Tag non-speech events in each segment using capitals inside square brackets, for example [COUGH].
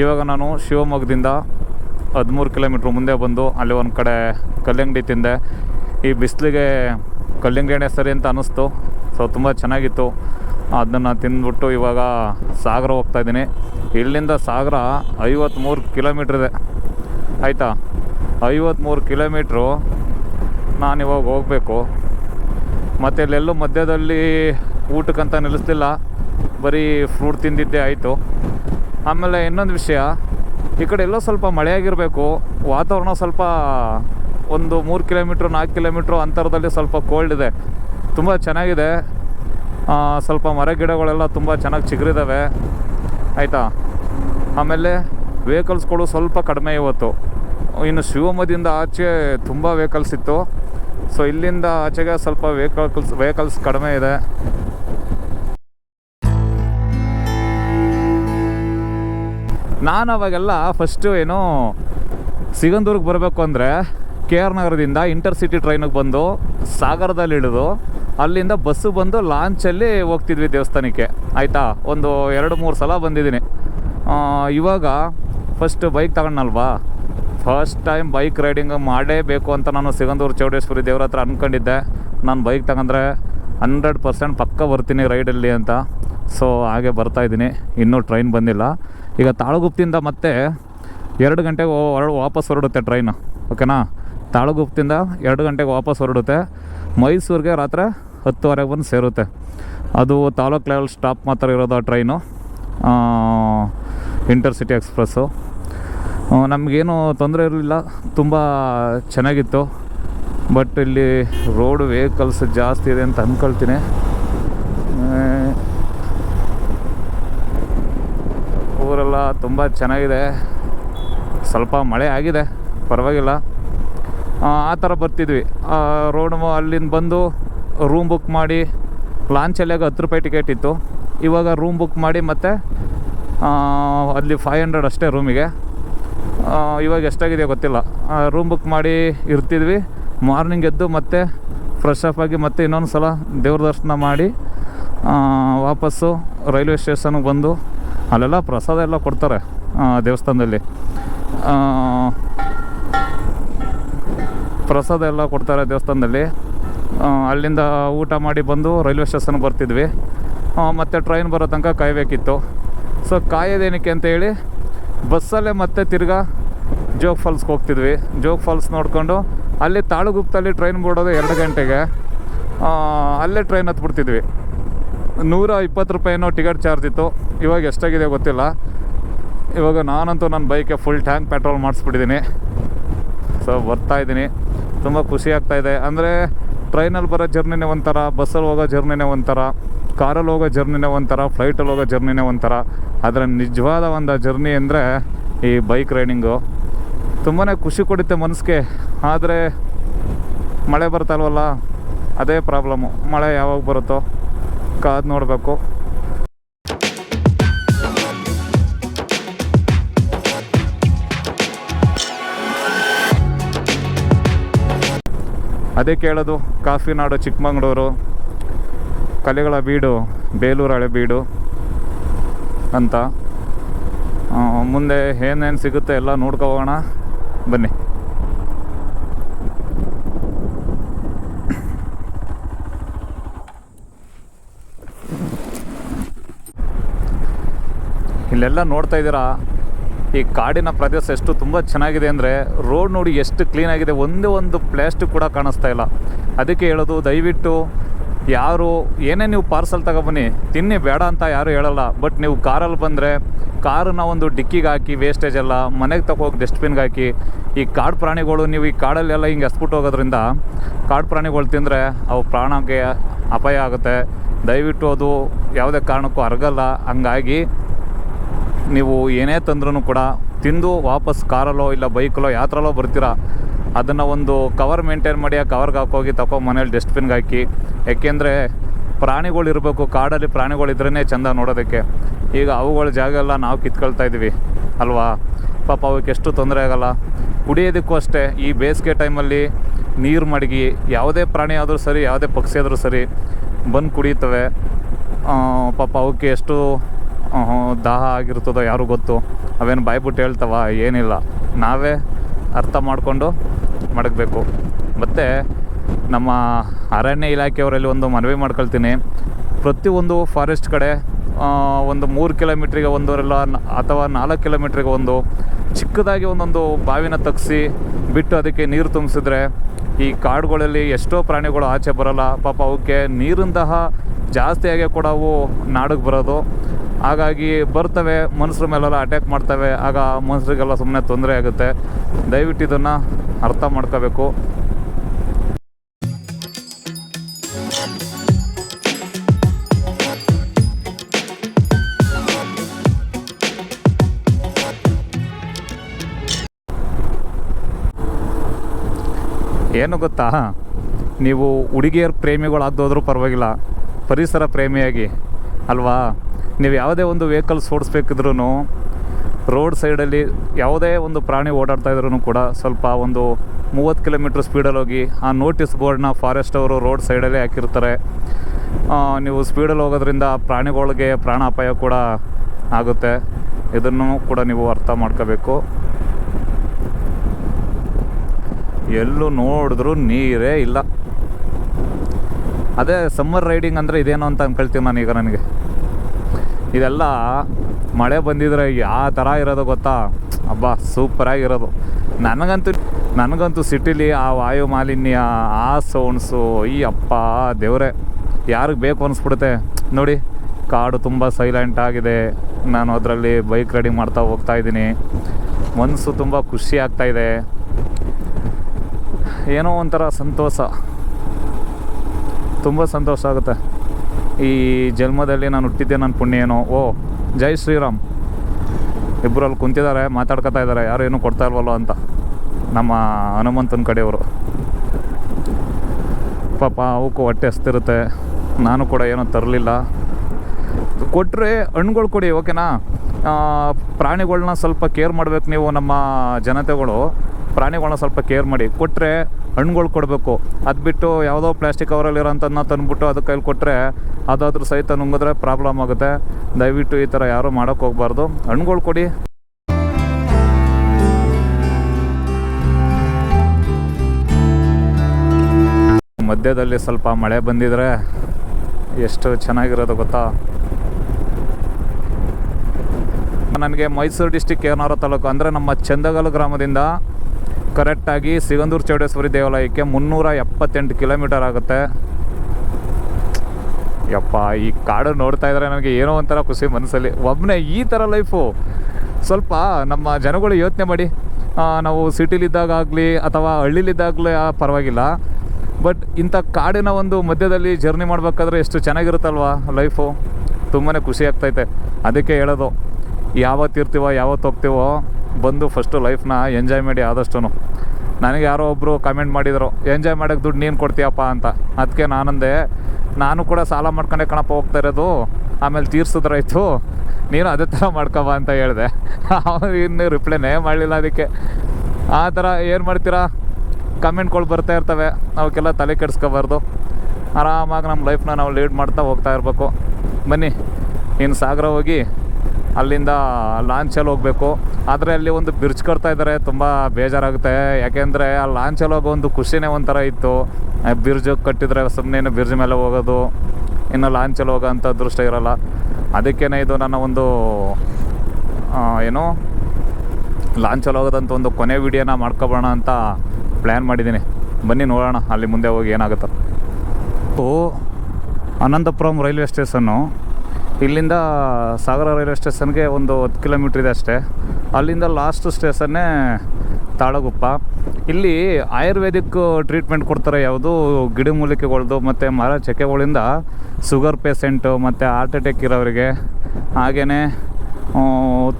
ಇವಾಗ ನಾನು ಶಿವಮೊಗ್ಗದಿಂದ ಹದಿಮೂರು ಕಿಲೋಮೀಟ್ರ್ ಮುಂದೆ ಬಂದು ಅಲ್ಲಿ ಒಂದು ಕಡೆ ಕಲ್ಲಂಗಡಿ ತಿಂದೆ. ಈ ಬಿಸಿಲಿಗೆ ಕಲ್ಲಂಗಡಿ ಸರಿ ಅಂತ ಅನ್ನಿಸ್ತು. ಸೊ ತುಂಬ ಚೆನ್ನಾಗಿತ್ತು. ಅದನ್ನು ತಿಂದ್ಬಿಟ್ಟು ಇವಾಗ ಸಾಗರ ಹೋಗ್ತಾ ಇದ್ದೀನಿ. ಇಲ್ಲಿಂದ ಸಾಗರ ಐವತ್ತ್ಮೂರು ಕಿಲೋಮೀಟ್ರ್ ಇದೆ. ಆಯಿತಾ? ಐವತ್ತ್ಮೂರು ಕಿಲೋಮೀಟ್ರು ನಾನು ಇವಾಗ ಹೋಗಬೇಕು. ಮತ್ತು ಇಲ್ಲೆಲ್ಲೂ ಮಧ್ಯದಲ್ಲಿ ಊಟಕ್ಕಂತ ನಿಲ್ಲಿಸ್ಲಿಲ್ಲ. ಬರೀ ಫ್ರೂಟ್ ತಿಂದಿದ್ದೇ ಆಯಿತು. ಆಮೇಲೆ ಇನ್ನೊಂದು ವಿಷಯ, ಈ ಕಡೆ ಎಲ್ಲೋ ಸ್ವಲ್ಪ ಮಳೆಯಾಗಿರಬೇಕು, ವಾತಾವರಣ ಸ್ವಲ್ಪ ಒಂದು ಮೂರು ಕಿಲೋಮೀಟ್ರ್, ನಾಲ್ಕು ಕಿಲೋಮೀಟ್ರ್ ಅಂತರದಲ್ಲಿ ಸ್ವಲ್ಪ ಕೋಲ್ಡ್ ಇದೆ. ತುಂಬ ಚೆನ್ನಾಗಿದೆ. ಸ್ವಲ್ಪ ಮರ ಗಿಡಗಳೆಲ್ಲ ತುಂಬ ಚೆನ್ನಾಗಿ ಚಿಗುರಿದ್ದಾವೆ ಆಯಿತಾ? ಆಮೇಲೆ ವೆಹಿಕಲ್ಸ್ಗಳು ಸ್ವಲ್ಪ ಕಡಿಮೆ ಇವತ್ತು. ಇನ್ನು ಶಿವಮೊಗ್ಗದಿಂದ ಆಚೆ ತುಂಬ ವೆಹಿಕಲ್ಸ್ ಇತ್ತು. ಸೊ ಇಲ್ಲಿಂದ ಆಚೆಗೆ ಸ್ವಲ್ಪ ವೆಹಿಕಲ್ಸ್ ವೆಹಿಕಲ್ಸ್ ಕಡಿಮೆ ಇದೆ. ನಾನು ಅವಾಗೆಲ್ಲ ಫಸ್ಟು ಏನು ಸಿಗಂದೂರಿಗೆ ಬರಬೇಕು ಅಂದರೆ ಕೆ ಆರ್ ನಗರದಿಂದ ಇಂಟರ್ಸಿಟಿ ಟ್ರೈನಿಗೆ ಬಂದು ಸಾಗರದಲ್ಲಿ ಇಳಿದು ಅಲ್ಲಿಂದ ಬಸ್ಸು ಬಂದು ಲಾಂಚಲ್ಲಿ ಹೋಗ್ತಿದ್ವಿ ದೇವಸ್ಥಾನಕ್ಕೆ. ಆಯಿತಾ? ಒಂದು ಎರಡು ಮೂರು ಸಲ ಬಂದಿದ್ದೀನಿ. ಇವಾಗ ಫಸ್ಟ್ ಬೈಕ್ ತಗೊಂಡಲ್ವಾ ಫಸ್ಟ್ ಟೈಮ್ ಬೈಕ್ ರೈಡಿಂಗ್ ಮಾಡೇಬೇಕು ಅಂತ ನಾನು ಸಿಗಂದೂರು ಚೌಡೇಶ್ವರಿ ದೇವ್ರ ಹತ್ರ ಅಂದ್ಕೊಂಡಿದ್ದೆ ನಾನು ಬೈಕ್ ತಗೊಂಡ್ರೆ ಹಂಡ್ರೆಡ್ ಪರ್ಸೆಂಟ್ ಪಕ್ಕ ಬರ್ತೀನಿ ರೈಡಲ್ಲಿ ಅಂತ. ಸೊ ಹಾಗೆ ಬರ್ತಾ ಇದ್ದೀನಿ. ಇನ್ನೂ ಟ್ರೈನ್ ಬಂದಿಲ್ಲ. ಈಗ ತಾಳಗುಪ್ತಿಂದ ಮತ್ತೆ ಎರಡು ಗಂಟೆಗೆ ಹೊರಡು ವಾಪಸ್ ಹೊರಡುತ್ತೆ ಟ್ರೈನು ಓಕೆನಾ ತಾಳಗುಪ್ತಿಂದ ಎರಡು ಗಂಟೆಗೆ ವಾಪಸ್ ಹೊರಡುತ್ತೆ. ಮೈಸೂರಿಗೆ ರಾತ್ರಿ ಹತ್ತುವರೆಗೆ ಬಂದು ಸೇರುತ್ತೆ. ಅದು ತಾಲೂಕ್ ಲೆವೆಲ್ ಸ್ಟಾಪ್ ಮಾತ್ರ ಇರೋದು ಆ ಟ್ರೈನು ಇಂಟರ್ಸಿಟಿ ಎಕ್ಸ್ಪ್ರೆಸ್ಸು ನಮಗೇನು ತೊಂದರೆ ಇರಲಿಲ್ಲ. ತುಂಬ ಚೆನ್ನಾಗಿತ್ತು. ಬಟ್ ಇಲ್ಲಿ ರೋಡ್ ವೆಹಿಕಲ್ಸ್ ಜಾಸ್ತಿ ಇದೆ ಅಂತ ಅಂದ್ಕೊಳ್ತೀನಿ ಆ, ಊರೆಲ್ಲ ತುಂಬ ಚೆನ್ನಾಗಿದೆ. ಸ್ವಲ್ಪ ಮಳೆ ಆಗಿದೆ, ಪರವಾಗಿಲ್ಲ. ಆ ಥರ ಬರ್ತಿದ್ವಿ. ರೋಡ್ ಅಲ್ಲಿಂದ ಬಂದು ರೂಮ್ ಬುಕ್ ಮಾಡಿ ಲಾಂಚ್ ಲಾಂಚಲ್ಲಾಗ ಹತ್ತು ರೂಪಾಯಿ ಟಿಕೆಟ್ ಇತ್ತು. ಇವಾಗ ರೂಮ್ ಬುಕ್ ಮಾಡಿ ಮತ್ತೆ ಅಲ್ಲಿ ಫೈವ್ ಹಂಡ್ರೆಡ್ ಅಷ್ಟೇ ರೂಮಿಗೆ ಇವಾಗ ಎಷ್ಟಾಗಿದೆಯೋ ಗೊತ್ತಿಲ್ಲ. ರೂಮ್ ಬುಕ್ ಮಾಡಿ ಇರ್ತಿದ್ವಿ. ಮಾರ್ನಿಂಗ್ ಎದ್ದು ಮತ್ತೆ ಫ್ರೆಶ್ ಅಪ್ ಆಗಿ ಮತ್ತೆ ಇನ್ನೊಂದು ಸಲ ದೇವ್ರ ದರ್ಶನ ಮಾಡಿ ವಾಪಸ್ಸು ರೈಲ್ವೆ ಸ್ಟೇಷನ್ಗೆ ಬಂದು ಅಲ್ಲೆಲ್ಲ ಪ್ರಸಾದ ಎಲ್ಲ ಕೊಡ್ತಾರೆ ದೇವಸ್ಥಾನದಲ್ಲಿ. ಪ್ರಸಾದ ಎಲ್ಲ ಕೊಡ್ತಾರೆ ದೇವಸ್ಥಾನದಲ್ಲಿ. ಅಲ್ಲಿಂದ ಊಟ ಮಾಡಿ ಬಂದು ರೈಲ್ವೆ ಸ್ಟೇಷನ್ಗೆ ಬರ್ತಿದ್ವಿ. ಮತ್ತು ಟ್ರೈನ್ ಬರೋ ತನಕ ಕಾಯಬೇಕಿತ್ತು. ಸೊ ಕಾಯೋದೇನಕ್ಕೆ ಅಂತ ಹೇಳಿ ಬಸ್ಸಲ್ಲೇ ಮತ್ತೆ ತಿರ್ಗಾ ಜೋಗ್ ಫಾಲ್ಸ್ಗೆ ಹೋಗ್ತಿದ್ವಿ. ಜೋಗ್ ಫಾಲ್ಸ್ ನೋಡಿಕೊಂಡು ಅಲ್ಲಿ ತಾಳುಗುಪ್ತಲ್ಲಿ ಟ್ರೈನ್ ಬಿಡೋದು ಎರಡು ಗಂಟೆಗೆ. ಅಲ್ಲೇ ಟ್ರೈನ್ ಹತ್ಬಿಡ್ತಿದ್ವಿ. ನೂರ ಇಪ್ಪತ್ತು ರೂಪಾಯಿನೋ ಟಿಕೆಟ್ ಚಾರ್ಜ್ ಇತ್ತು. ಇವಾಗ ಎಷ್ಟಾಗಿದೆ ಗೊತ್ತಿಲ್ಲ. ಇವಾಗ ನಾನಂತೂ ನನ್ನ ಬೈಕೆ ಫುಲ್ ಟ್ಯಾಂಕ್ ಪೆಟ್ರೋಲ್ ಮಾಡಿಸ್ಬಿಟ್ಟಿದ್ದೀನಿ ಸೊ ಬರ್ತಾಯಿದ್ದೀನಿ ತುಂಬ ಖುಷಿ ಆಗ್ತಾ ಇದೆ. ಅಂದರೆ ಟ್ರೈನಲ್ಲಿ ಬರೋ ಜರ್ನಿನೇ ಒಂಥರ, ಬಸ್ಸಲ್ಲಿ ಹೋಗೋ ಜರ್ನಿನೇ ಒಂಥರ, ಕಾರಲ್ಲಿ ಹೋಗೋ ಜರ್ನಿನೇ ಒಂಥರ ಫ್ಲೈಟಲ್ಲಿ ಹೋಗೋ ಜರ್ನಿನೇ ಒಂಥರ. ಅದರ ನಿಜವಾದ ಒಂದು ಜರ್ನಿ ಅಂದರೆ ಈ ಬೈಕ್ ರೈಡಿಂಗು ತುಂಬಾ ಖುಷಿ ಕೊಡುತ್ತೆ ಮನಸ್ಸಿಗೆ. ಆದರೆ, ಮಳೆ ಬರ್ತಾಲ್ವಲ್ಲ ಅದೇ ಪ್ರಾಬ್ಲಮ್ಮು ಮಳೆ ಯಾವಾಗ ಬರುತ್ತೋ? ಕಾದು ನೋಡಬೇಕು. ಅದೇ ಕೇಳೋದು ಕಾಫಿ ನಾಡು ಚಿಕ್ಕಮಗಳೂರು, ಕಲೆಗಳ ಬೀಡು, ಬೇಲೂರು ಹಳೆಬೀಡು ಅಂತ. ಮುಂದೆ ಏನೇನು ಸಿಗುತ್ತೆ ಎಲ್ಲ ನೋಡ್ಕೋಣ ಹೋಗೋಣ. ಬನ್ನಿ. ಇಲ್ಲೆಲ್ಲ ನೋಡ್ತಾ ಇದ್ದೀರಾ? ಈ ಕಾಡಿನ ಪ್ರದೇಶ ಎಷ್ಟು ತುಂಬ ಚೆನ್ನಾಗಿದೆ ಅಂದರೆ ರೋಡ್ ನೋಡಿ ಎಷ್ಟು ಕ್ಲೀನಾಗಿದೆ ಒಂದೇ ಒಂದು ಪ್ಲಾಸ್ಟಿಕ್ ಕೂಡ ಕಾಣಿಸ್ತಾ ಇಲ್ಲ. ಅದಕ್ಕೆ ಹೇಳೋದು, ದಯವಿಟ್ಟು ಯಾರು, ಏನೇ ನೀವು ಪಾರ್ಸಲ್ ತಗೊಬನ್ನಿ ತಿನ್ನಿ, ಬೇಡ ಅಂತ ಯಾರು ಹೇಳಲ್ಲ. ಬಟ್ ನೀವು ಕಾರಲ್ಲಿ ಬಂದರೆ ಕಾರನ್ನ ಒಂದು ಡಿಕ್ಕಿಗೆ ಹಾಕಿ ವೇಸ್ಟೇಜ್ ಎಲ್ಲ, ಮನೆಗೆ ತಗೋಗಿ ಡಸ್ಟ್ಬಿನ್ಗೆ ಹಾಕಿ, ಈ ಕಾಡು ಪ್ರಾಣಿಗಳು, ನೀವು ಈ ಕಾಡಲ್ಲೆಲ್ಲ ಹಿಂಗೆ ಎಸ್ಬಿಟ್ಟು ಹೋಗೋದ್ರಿಂದ ಕಾಡು ಪ್ರಾಣಿಗಳು ತಿಂದರೆ ಅವು ಪ್ರಾಣಕ್ಕೆ ಅಪಾಯ ಆಗುತ್ತೆ. ದಯವಿಟ್ಟು ಅದು ಯಾವುದೇ ಕಾರಣಕ್ಕೂ ಅರಗಲ್ಲ. ಹಂಗಾಗಿ ನೀವು ಏನೇ ತಂದ್ರೂ ಕೂಡ ತಿಂದು ವಾಪಸ್ ಕಾರಲ್ಲೋ ಇಲ್ಲ ಬೈಕಲ್ಲೋ ಯಾತ್ರಲೋ ಬರ್ತೀರಾ, ಅದನ್ನು ಒಂದು ಕವರ್ ಮೇಂಟೈನ್ ಮಾಡಿ ಆ ಕವರ್ಗೆ ಹಾಕೋಗಿ ತಕೋ ಮನೇಲಿ ಡಸ್ಟ್ಬಿನ್ಗೆ ಹಾಕಿ. ಯಾಕೆಂದರೆ ಪ್ರಾಣಿಗಳು ಇರಬೇಕು, ಕಾಡಲ್ಲಿ ಪ್ರಾಣಿಗಳು ಇದ್ರೇ ಚೆಂದ ನೋಡೋದಕ್ಕೆ. ಈಗ ಅವುಗಳ ಜಾಗ ಎಲ್ಲ ನಾವು ಕಿತ್ಕೊಳ್ತಾ ಇದ್ದೀವಿ, ಅಲ್ವಾ? ಪಾಪ ಅವಕ್ಕೆ ಎಷ್ಟು ತೊಂದರೆ ಆಗಲ್ಲ. ಕುಡಿಯೋದಕ್ಕೂ ಅಷ್ಟೇ, ಈ ಬೇಸಿಗೆ ಟೈಮಲ್ಲಿ ನೀರು ಮಡಗಿ, ಯಾವುದೇ ಪ್ರಾಣಿ ಆದರೂ ಸರಿ, ಯಾವುದೇ ಪಕ್ಷಿ ಆದರೂ ಸರಿ, ಬಂದು ಕುಡಿಯುತ್ತವೆ ಪಾಪ ಅವಕ್ಕೆ ಎಷ್ಟು ದಾಹ ಆಗಿರ್ತದೋ ಯಾರು ಗೊತ್ತು? ಅವೇನು ಬಾಯ್ಬಿಟ್ಟು ಹೇಳ್ತವ? ಏನಿಲ್ಲ. ನಾವೇ ಅರ್ಥ ಮಾಡಿಕೊಂಡು ಮಡಗಬೇಕು. ಮತ್ತು ನಮ್ಮ ಅರಣ್ಯ ಇಲಾಖೆಯವರಲ್ಲಿ ಒಂದು ಮನವಿ ಮಾಡ್ಕೊಳ್ತೀನಿ. ಪ್ರತಿಯೊಂದು ಫಾರೆಸ್ಟ್ ಕಡೆ ಒಂದು ಮೂರು ಕಿಲೋಮೀಟ್ರಿಗೆ ಒಂದರೆಲ್ಲ ಅಥವಾ ನಾಲ್ಕು ಕಿಲೋಮೀಟ್ರಿಗೆ ಒಂದು ಚಿಕ್ಕದಾಗಿ ಒಂದೊಂದು ಬಾವಿನ ತಗ್ಸಿ ಬಿಟ್ಟು ಅದಕ್ಕೆ ನೀರು ತುಂಬಿಸಿದ್ರೆ ಈ ಕಾಡುಗಳಲ್ಲಿ ಎಷ್ಟೋ ಪ್ರಾಣಿಗಳು ಆಚೆ ಬರೋಲ್ಲ. ಪಾಪ ಅವಕ್ಕೆ ನೀರಿಂತಹ ಜಾಸ್ತಿಯಾಗಿ ಕೂಡ ಅವು ನಾಡಿಗೆ ಬರೋದು. ಹಾಗಾಗಿ ಬರ್ತವೆ ಮನುಷ್ಯರ ಮೇಲೆಲ್ಲ ಅಟ್ಯಾಕ್ ಮಾಡ್ತವೆ, ಆಗ ಮನುಷ್ಯರಿಗೆಲ್ಲ ಸುಮ್ಮನೆ ತೊಂದರೆ ಆಗುತ್ತೆ. ದಯವಿಟ್ಟು ಇದನ್ನು ಅರ್ಥ ಮಾಡ್ಕೋಬೇಕು. ಏನು ಗೊತ್ತಾ? ನೀವು ಹುಡುಗಿಯರ ಪ್ರೇಮಿಗಳಾಗ್ದೋದ್ರೂ ಪರವಾಗಿಲ್ಲ. ಪರಿಸರ ಪ್ರೇಮಿಯಾಗಿ. ಅಲ್ವಾ? ನೀವು ಯಾವುದೇ ಒಂದು ವೆಹಿಕಲ್ಸ್ ಓಡಿಸ್ಬೇಕಿದ್ರೂ ರೋಡ್ ಸೈಡಲ್ಲಿ ಯಾವುದೇ ಒಂದು ಪ್ರಾಣಿ ಓಡಾಡ್ತಾ ಇದ್ರೂ ಕೂಡ ಸ್ವಲ್ಪ ಒಂದು ಮೂವತ್ತು ಕಿಲೋಮೀಟ್ರ್ ಸ್ಪೀಡಲ್ಲಿ ಹೋಗಿ ಆ ನೋಟಿಸ್ ಬೋರ್ಡ್ನ ಫಾರೆಸ್ಟ್ ಅವರು ರೋಡ್ ಸೈಡಲ್ಲೇ ಹಾಕಿರ್ತಾರೆ. ನೀವು ಸ್ಪೀಡಲ್ಲಿ ಹೋಗೋದ್ರಿಂದ ಪ್ರಾಣಿಗಳಿಗೆ ಪ್ರಾಣ ಅಪಾಯ ಕೂಡ ಆಗುತ್ತೆ. ಇದನ್ನು ಕೂಡ ನೀವು ಅರ್ಥ ಮಾಡ್ಕೋಬೇಕು. ಎಲ್ಲೂ ನೋಡಿದ್ರೂ ನೀರೇ ಇಲ್ಲ. ಅದೇ ಸಮ್ಮರ್ ರೈಡಿಂಗ್ ಅಂದರೆ ಇದೇನು ಅಂತ ಅನ್ಕಳ್ತೀನಿ ನಾನು ಈಗ ನನಗೆ. ಇದೆಲ್ಲ ಮಳೆ ಬಂದಿದ್ರೆ ಯಾವ ಥರ ಇರೋದು ಗೊತ್ತಾ? ಅಬ್ಬಾ ಸೂಪರಾಗಿರೋದು ನನಗಂತೂ ನನಗಂತೂ ಸಿಟಿಲಿ ಆ ವಾಯು ಮಾಲಿನ್ಯ ಆ ಸೌಂಡ್ಸು ಈ ಅಪ್ಪ ದೇವರೇ. ಯಾರಿಗೆ ಬೇಕು ಅನಿಸ್ಬಿಡುತ್ತೆ? ನೋಡಿ, ಕಾಡು ತುಂಬ ಸೈಲೆಂಟ್ ಆಗಿದೆ. ನಾನು ಅದರಲ್ಲಿ ಬೈಕ್ ರೈಡಿಂಗ್ ಮಾಡ್ತಾ ಹೋಗ್ತಾ ಇದ್ದೀನಿ. ಮನಸ್ಸು ತುಂಬ ಖುಷಿ ಆಗ್ತಾ ಇದೆ. ಏನೋ ಒಂಥರ ಸಂತೋಷ. ತುಂಬ ಸಂತೋಷ ಆಗುತ್ತೆ. ಈ ಜನ್ಮದಲ್ಲಿ ನಾನು ಹುಟ್ಟಿದ್ದೆ ನನ್ನ ಪುಣ್ಯ ಏನೋ? ಓ, ಜೈ ಶ್ರೀರಾಮ್. ಇಬ್ಬರು ಅಲ್ಲಿ ಕುಂತಿದ್ದಾರೆ, ಮಾತಾಡ್ಕೊತಾ ಇದ್ದಾರೆ, ಯಾರು ಏನೂ ಕೊಡ್ತಾ ಇಲ್ವಲ್ಲೋ ಅಂತ. ನಮ್ಮ ಹನುಮಂತನ ಕಡೆಯವರು. ಪಾಪ, ಅವಕ್ಕೂ ಹೊಟ್ಟೆ ಹಸ್ತಿರುತ್ತೆ. ನಾನು ಕೂಡ ಏನೂ ತರಲಿಲ್ಲ. ಕೊಟ್ಟರೆ ಹಣ್ಗಳು ಕೊಡಿ, ಓಕೆನಾ? ಪ್ರಾಣಿಗಳನ್ನ ಪ್ರಾಣಿಗಳ್ನ ಸ್ವಲ್ಪ ಕೇರ್ ಮಾಡಬೇಕು ನೀವು ನಮ್ಮ ಜನತೆಗಳು. ಪ್ರಾಣಿಗಳನ್ನ ಸ್ವಲ್ಪ ಕೇರ್ ಮಾಡಿ. ಕೊಟ್ಟರೆ ಹಣ್ಗಳು ಕೊಡಬೇಕು. ಅದು ಬಿಟ್ಟು ಯಾವುದೋ ಪ್ಲಾಸ್ಟಿಕ್ ಕವರಲ್ಲಿರೋಂಥದ್ದನ್ನ ತಂದುಬಿಟ್ಟು ಅದು ಕೈಲಿ ಕೊಟ್ಟರೆ ಅದಾದ್ರೂ ಸಹಿತ ನುಂಗಿದ್ರೆ ಪ್ರಾಬ್ಲಮ್ ಆಗುತ್ತೆ. ದಯವಿಟ್ಟು ಈ ಥರ ಯಾರೂ ಮಾಡೋಕ್ಕೆ ಹೋಗಬಾರ್ದು. ಹಣ್ಣುಗಳು ಕೊಡಿ. ಮಧ್ಯದಲ್ಲಿ ಸ್ವಲ್ಪ ಮಳೆ ಬಂದಿದ್ರೆ ಎಷ್ಟು ಚೆನ್ನಾಗಿರೋದು ಗೊತ್ತಾ? ನನಗೆ ಮೈಸೂರು ಡಿಸ್ಟಿಕ್ ಏನಾರ ತಾಲೂಕು ಅಂದರೆ ನಮ್ಮ ಚಂದಗಲ್ ಗ್ರಾಮದಿಂದ ಕರೆಕ್ಟಾಗಿ ಸಿಗಂದೂರು ಚೌಡೇಶ್ವರಿ ದೇವಾಲಯಕ್ಕೆ ಮುನ್ನೂರ ಎಪ್ಪತ್ತೆಂಟು ಕಿಲೋಮೀಟರ್ ಆಗುತ್ತೆ. ಯಪ್ಪ, ಈ ಕಾಡು ನೋಡ್ತಾ ಇದ್ರೆ ನನಗೆ ಏನೋ ಒಂಥರ ಖುಷಿ ಮನಸ್ಸಲ್ಲಿ. ಒಬ್ಬನೇ ಈ ಥರ ಲೈಫು ಸ್ವಲ್ಪ ನಮ್ಮ ಜನಗಳು ಯೋಚನೆ ಮಾಡಿ ನಾವು ಸಿಟಿಲಿದ್ದಾಗಲಿ ಅಥವಾ ಹಳ್ಳಿಲಿದ್ದಾಗಲೇ ಪರವಾಗಿಲ್ಲ. ಬಟ್ ಇಂಥ ಕಾಡಿನ ಒಂದು ಮಧ್ಯದಲ್ಲಿ ಜರ್ನಿ ಮಾಡಬೇಕಾದ್ರೆ ಎಷ್ಟು ಚೆನ್ನಾಗಿರುತ್ತಲ್ವ ಲೈಫು ತುಂಬಾ ಖುಷಿ ಆಗ್ತೈತೆ. ಅದಕ್ಕೆ ಹೇಳೋದು. ಯಾವತ್ತು ಇರ್ತೀವೋ, ಯಾವತ್ತು ಹೋಗ್ತೀವೋ ಬಂದು ಫಸ್ಟು ಲೈಫ್ನ ಎಂಜಾಯ್ ಮಾಡಿ ಆದಷ್ಟು ನನಗೆ ಯಾರೋ ಒಬ್ಬರು ಕಮೆಂಟ್ ಮಾಡಿದರು ಎಂಜಾಯ್ ಮಾಡೋಕ್ಕೆ ದುಡ್ಡು ನೀನು ಕೊಡ್ತೀಯಪ್ಪ ಅಂತ. ಅದಕ್ಕೆ ನಾನಂದೆ, ನಾನು ಕೂಡ ಸಾಲ ಮಾಡ್ಕೊಂಡೆ ಕಣಪ್ಪ, ಹೋಗ್ತಾ ಇರೋದು. ಆಮೇಲೆ ತೀರ್ಸಿದ್ರಾಯ್ತು ನೀನು ಅದೇ ಥರ ಮಾಡ್ಕೊಬ ಅಂತ ಹೇಳಿದೆ. ಅವನು ಇನ್ನು ರಿಪ್ಲೈನೇ ಮಾಡಲಿಲ್ಲ ಅದಕ್ಕೆ. ಆ ಥರ ಏನು ಮಾಡ್ತೀರಾ? ಕಮೆಂಟ್ಗಳು ಬರ್ತಾ ಇರ್ತವೆ. ಅವಕ್ಕೆಲ್ಲ ತಲೆ ಕೆಡಿಸ್ಕೋಬಾರ್ದು. ಆರಾಮಾಗಿ ನಮ್ಮ ಲೈಫ್ನ ನಾವು ಲೀಡ್ ಮಾಡ್ತಾ ಹೋಗ್ತಾ ಇರಬೇಕು. ಬನ್ನಿ, ಇನ್ನು ಸಾಗರ ಹೋಗಿ ಅಲ್ಲಿಂದ ಲಾಂಚಲ್ಲಿ ಹೋಗಬೇಕು. ಆದರೆ ಅಲ್ಲಿ ಒಂದು ಬ್ರಿಡ್ಜ್ ಕಟ್ತಾ ಇದ್ದಾರೆ ತುಂಬ ಬೇಜಾರಾಗುತ್ತೆ. ಯಾಕೆಂದರೆ ಆ ಲಾಂಚಲ್ಲಿ ಹೋಗೋ ಒಂದು ಖುಷಿನೇ ಒಂಥರ ಇತ್ತು. ಬ್ರಿಡ್ಜ್ ಕಟ್ಟಿದ್ರೆ ಸುಮ್ಮನೆ ಬ್ರಿಡ್ಜ್ ಮೇಲೆ ಹೋಗೋದು, ಇನ್ನು ಲಾಂಚಲ್ಲಿ ಹೋಗೋ ಅಂಥ ಅದೃಷ್ಟ ಇರೋಲ್ಲ. ಅದಕ್ಕೇ ಇದು ನನ್ನ ಒಂದು ಏನು, ಲಾಂಚಲ್ಲಿ ಹೋಗೋದಂತ ಒಂದು ಕೊನೆ ವಿಡಿಯೋನ ಮಾಡ್ಕೊಬೋಣ ಅಂತ ಪ್ಲ್ಯಾನ್ ಮಾಡಿದ್ದೀನಿ. ಬನ್ನಿ ನೋಡೋಣ, ಅಲ್ಲಿ ಮುಂದೆ ಹೋಗಿ ಏನಾಗುತ್ತೆ. ಅನಂತಪುರಂ ರೈಲ್ವೆ ಸ್ಟೇಷನ್ನು ಇಲ್ಲಿಂದ ಸಾಗರ ರೈಲ್ವೆ ಸ್ಟೇಷನ್ಗೆ ಒಂದು ಹತ್ತು ಕಿಲೋಮೀಟ್ರ್ ಇದೆ ಅಷ್ಟೇ. ಅಲ್ಲಿಂದ ಲಾಸ್ಟ್ ಸ್ಟೇಷನ್ನೇ ತಾಳಗುಪ್ಪ. ಇಲ್ಲಿ ಆಯುರ್ವೇದಿಕ್ ಟ್ರೀಟ್ಮೆಂಟ್ ಕೊಡ್ತಾರೆ ಯಾವುದು? ಗಿಡಮೂಲಿಕೆಗಳ್ದು ಮತ್ತು ಮರ ಚಕೆಗಳಿಂದ ಶುಗರ್ ಪೇಷೆಂಟು ಮತ್ತು ಹಾರ್ಟ್ ಅಟ್ಯಾಕ್ ಇರೋರಿಗೆ. ಹಾಗೆಯೇ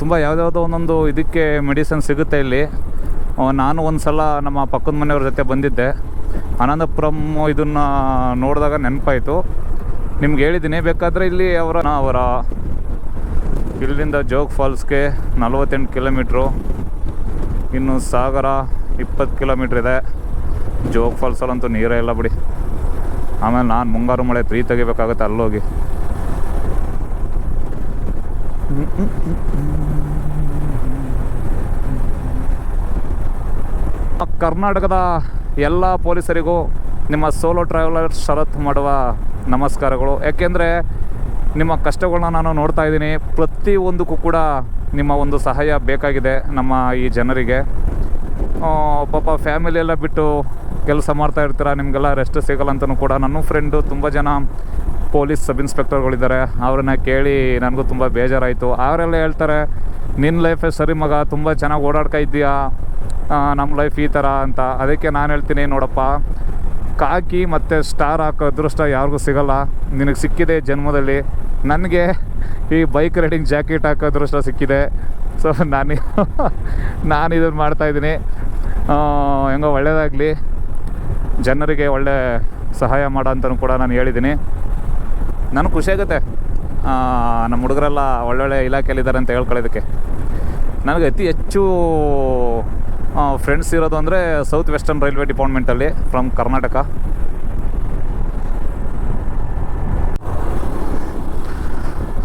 ತುಂಬ ಯಾವುದ್ಯಾವುದೋ ಒಂದೊಂದು ಇದಕ್ಕೆ ಮೆಡಿಸನ್ ಸಿಗುತ್ತೆ ಇಲ್ಲಿ. ನಾನು ಒಂದು ಸಲ ನಮ್ಮ ಪಕ್ಕದ ಮನೆಯವ್ರ ಜೊತೆ ಬಂದಿದ್ದೆ. ಅನಂತಪುರಮ್ ಇದನ್ನು ನೋಡಿದಾಗ ನೆನಪಾಯಿತು. ನಿಮ್ಗೆ ಹೇಳಿದ್ದೀನಿ, ಬೇಕಾದರೆ ಇಲ್ಲಿ ಅವರ ಅವರ ಇಲ್ಲಿಂದ ಜೋಗ್ ಫಾಲ್ಸ್ಗೆ ನಲವತ್ತೆಂಟು ಕಿಲೋಮೀಟ್ರು, ಇನ್ನು ಸಾಗರ ಇಪ್ಪತ್ತು ಕಿಲೋಮೀಟ್ರ್ ಇದೆ. ಜೋಗ್ ಫಾಲ್ಸಲ್ಲಂತೂ ನೀರೇ ಇಲ್ಲ ಬಿಡಿ. ಆಮೇಲೆ ನಾನು ಮುಂಗಾರು ಮಳೆ ಫ್ರೀ ತೆಗಿಬೇಕಾಗುತ್ತೆ ಅಲ್ಲೋಗಿ. ಕರ್ನಾಟಕದ ಎಲ್ಲ ಪೊಲೀಸರಿಗೂ ನಿಮ್ಮ ಸೋಲೋ ಟ್ರಾವೆಲರ್ ಶರತ್ ಮಾಡುವ ನಮಸ್ಕಾರಗಳು. ಯಾಕೆಂದರೆ ನಿಮ್ಮ ಕಷ್ಟಗಳನ್ನ ನಾನು ನೋಡ್ತಾ ಇದ್ದೀನಿ. ಪ್ರತಿಯೊಂದಕ್ಕೂ ಕೂಡ ನಿಮ್ಮ ಒಂದು ಸಹಾಯ ಬೇಕಾಗಿದೆ ನಮ್ಮ ಈ ಜನರಿಗೆ. ಪಾಪ ಫ್ಯಾಮಿಲಿ ಎಲ್ಲ ಬಿಟ್ಟು ಕೆಲಸ ಮಾಡ್ತಾ ಇರ್ತೀರ, ನಿಮಗೆಲ್ಲ ರೆಸ್ಟ್ ಸಿಗಲ್ಲ ಅಂತಲೂ ಕೂಡ ನನ್ನ ಫ್ರೆಂಡು ತುಂಬ ಜನ ಪೊಲೀಸ್ ಸಬ್ ಇನ್ಸ್ಪೆಕ್ಟರ್ಗಳಿದ್ದಾರೆ ಅವ್ರನ್ನ ಕೇಳಿ ನನಗೂ ತುಂಬ ಬೇಜಾರಾಯಿತು. ಅವರೆಲ್ಲ ಹೇಳ್ತಾರೆ ನಿನ್ನ ಲೈಫೇ ಸರಿ ಮಗ, ತುಂಬ ಚೆನ್ನಾಗಿ ಓಡಾಡ್ತಾ ಇದ್ದೀಯಾ? ನಮ್ಮ ಲೈಫ್ ಈ ಥರ ಅಂತ. ಅದಕ್ಕೆ ನಾನು ಹೇಳ್ತೀನಿ, ನೋಡಪ್ಪ. ಕಾಕಿ ಮತ್ತು ಸ್ಟಾರ್ ಹಾಕೋ ಅದೃಷ್ಟ ಯಾರಿಗೂ ಸಿಗಲ್ಲ. ನಿನಗೆ ಸಿಕ್ಕಿದೆ ಜನ್ಮದಲ್ಲಿ. ನನಗೆ ಈ ಬೈಕ್ ರೈಡಿಂಗ್ ಜಾಕೆಟ್ ಹಾಕೋ ಅದೃಷ್ಟ ಸಿಕ್ಕಿದೆ. ಸೊ ನಾನು [LAUGHS] ನಾನು ಇದನ್ನು ಮಾಡ್ತಾಯಿದ್ದೀನಿ ಹೆಂಗೋ ಒಳ್ಳೆಯದಾಗಲಿ ಜನರಿಗೆ ಒಳ್ಳೆ ಸಹಾಯ ಮಾಡೋ ಅಂತಲೂ ಕೂಡ ನಾನು ಹೇಳಿದ್ದೀನಿ. ನನಗೆ ಖುಷಿಯಾಗುತ್ತೆ ನಮ್ಮ ಹುಡುಗರೆಲ್ಲ ಒಳ್ಳೊಳ್ಳೆ ಇಲಾಖೆಯಲ್ಲಿದ್ದಾರೆ ಅಂತ ಹೇಳ್ಕೊಳ್ಳೋದಕ್ಕೆ. ನನಗೆ ಅತಿ ಹೆಚ್ಚು ಫ್ರೆಂಡ್ಸ್ ಇರೋದು ಅಂದರೆ ಸೌತ್ ವೆಸ್ಟರ್ನ್ ರೈಲ್ವೆ ಡಿಪಾರ್ಟ್ಮೆಂಟಲ್ಲಿ ಫ್ರಮ್ ಕರ್ನಾಟಕ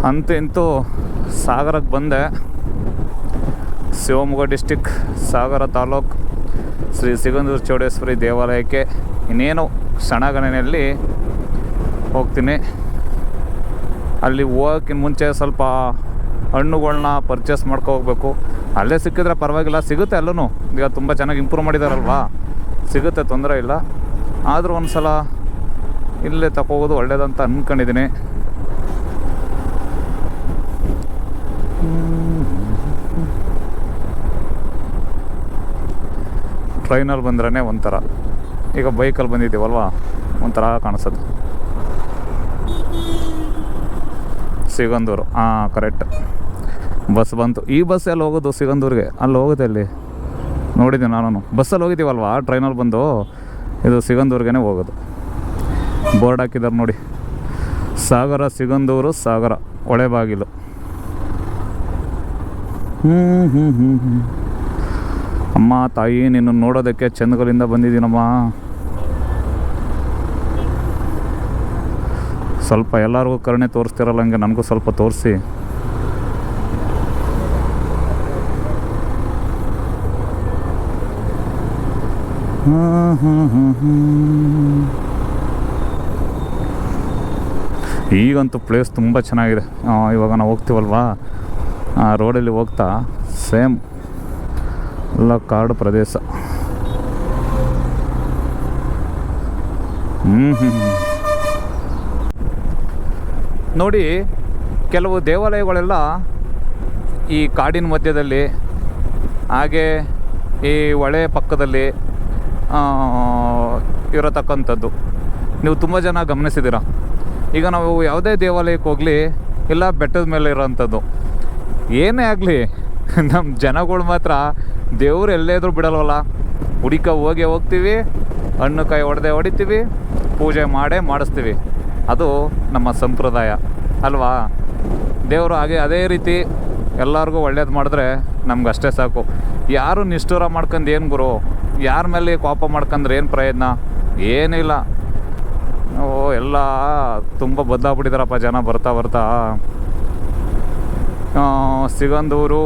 ಅಂತೂ ಸಾಗರಕ್ಕೆ ಬಂದೆ. ಶಿವಮೊಗ್ಗ ಡಿಸ್ಟಿಕ್ ಸಾಗರ ತಾಲೂಕ್, ಶ್ರೀ ಸಿಗಂದೂರು ಚೌಡೇಶ್ವರಿ ದೇವಾಲಯಕ್ಕೆ ಇನ್ನೇನು ಕ್ಷಣಗಣನೆಯಲ್ಲಿ ಹೋಗ್ತೀನಿ. ಅಲ್ಲಿ ಹೋಗೋಕ್ಕಿಂತ ಮುಂಚೆ ಸ್ವಲ್ಪ ಹಣ್ಣುಗಳ್ನ ಪರ್ಚೇಸ್ ಮಾಡ್ಕೊ ಹೋಗ್ಬೇಕು. ಅಲ್ಲೇ ಸಿಕ್ಕಿದ್ರೆ ಪರವಾಗಿಲ್ಲ, ಸಿಗುತ್ತೆ ಅಲ್ಲೂ ಈಗ ತುಂಬ ಚೆನ್ನಾಗಿ ಇಂಪ್ರೂವ್ ಮಾಡಿದಾರಲ್ವಾ? ಸಿಗುತ್ತೆ, ತೊಂದರೆ ಇಲ್ಲ. ಆದರೂ ಒಂದು ಸಲ ಇಲ್ಲೇ ತಗೋಗೋದು ಒಳ್ಳೇದಂತ ಅಂದ್ಕೊಂಡಿದ್ದೀನಿ ಟ್ರೈನಲ್ಲಿ ಬಂದ್ರೇ ಒಂಥರ. ಈಗ ಬೈಕಲ್ಲಿ ಬಂದಿದ್ದೀವಲ್ವಾ? ಒಂಥರ ಕಾಣಿಸುತ್ತೆ ಸಿಗಂದೂರು. ಹಾಂ ಕರೆಕ್ಟ್ ಬಸ್ ಬಂತು. ಈ ಬಸ್ ಎಲ್ಲಿ ಹೋಗೋದು ಸಿಗಂದೂರಿಗೆ? ಅಲ್ಲಿ ಹೋಗುತ್ತೆ ಅಲ್ಲಿ ನೋಡಿದ್ದೆ ನಾನು ಬಸ್ಸಲ್ಲಿ ಹೋಗಿದ್ದೀವಲ್ವಾ? ಟ್ರೈನಲ್ಲಿ ಬಂದು ಇದು ಸಿಗಂದೂರ್ಗೆ ಹೋಗೋದು. ಬೋರ್ಡ್ ಹಾಕಿದ್ದಾರೆ ನೋಡಿ. ಸಾಗರ, ಸಿಗಂದೂರು, ಸಾಗರ, ಹೊಳೆಬಾಗಿಲು. ಹ್ಞೂ ಹ್ಞೂ ಹ್ಞೂ ಹ್ಞೂ ಅಮ್ಮ, ತಾಯಿ, ನಿನ್ನ ನೋಡೋದಕ್ಕೆ ಚಂದಗಳಿಂದ ಬಂದಿದ್ದೀನಮ್ಮ. ಸ್ವಲ್ಪ ಎಲ್ಲರಿಗೂ ಕರುಣೆ ತೋರಿಸ್ತಿರಲ್ಲ ಹಂಗೆ, ನನಗೂ ಸ್ವಲ್ಪ ತೋರಿಸಿ. ಈಗಂತೂ ಪ್ಲೇಸ್ ತುಂಬ ಚೆನ್ನಾಗಿದೆ. ಇವಾಗ ನಾವು ಹೋಗ್ತೀವಲ್ವಾ? ಆ ರೋಡಲ್ಲಿ ಹೋಗ್ತಾ ಸೇಮ್ ಎಲ್ಲ ಕಾಡು ಪ್ರದೇಶ. ನೋಡಿ, ಕೆಲವು ದೇವಾಲಯಗಳೆಲ್ಲ ಈ ಕಾಡಿನ ಮಧ್ಯದಲ್ಲಿ, ಹಾಗೆ ಈ ಹೊಳೆ ಪಕ್ಕದಲ್ಲಿ ಇರತಕ್ಕಂಥದ್ದು. ನೀವು ತುಂಬ ಜನ ಗಮನಿಸಿದ್ದೀರ? ಈಗ ನಾವು ಯಾವುದೇ ದೇವಾಲಯಕ್ಕೆ ಹೋಗಲಿ, ಇಲ್ಲ ಬೆಟ್ಟದ ಮೇಲೆ ಇರೋವಂಥದ್ದು ಏನೇ ಆಗಲಿ [LAUGHS] ನಮ್ಮ ಜನಗಳು ಮಾತ್ರ ದೇವರು ಎಲ್ಲೇ ಇದ್ರೂ ಬಿಡಲ್ವಲ್ಲ? ಹುಡುಕ ಹೋಗಿ ಹೋಗ್ತೀವಿ, ಹಣ್ಣು ಕಾಯಿ ಹೊಡೆದೇ ಹೊಡಿತೀವಿ, ಪೂಜೆ ಮಾಡೇ ಮಾಡಿಸ್ತೀವಿ. ಅದು ನಮ್ಮ ಸಂಪ್ರದಾಯ, ಅಲ್ವಾ? ದೇವರು ಹಾಗೆ ಅದೇ ರೀತಿ ಎಲ್ಲರಿಗೂ ಒಳ್ಳೇದು ಮಾಡಿದ್ರೆ ನಮ್ಗೆ ಅಷ್ಟೇ ಸಾಕು. ಯಾರು ನಿಷ್ಠೂರ ಮಾಡ್ಕೊಂಡು ಏನು ಗುರು? ಯಾರ ಮೇಲೆ ಕೋಪ ಮಾಡ್ಕೊಂಡ್ರೆ ಏನು ಪ್ರಯತ್ನ? ಏನಿಲ್ಲ. ಓ, ಎಲ್ಲ ತುಂಬ ಬದಲಾಗ್ಬಿಟ್ಟಿದಾರಪ್ಪ ಜನ ಬರ್ತಾ ಬರ್ತಾ. ಸಿಗಂದೂರು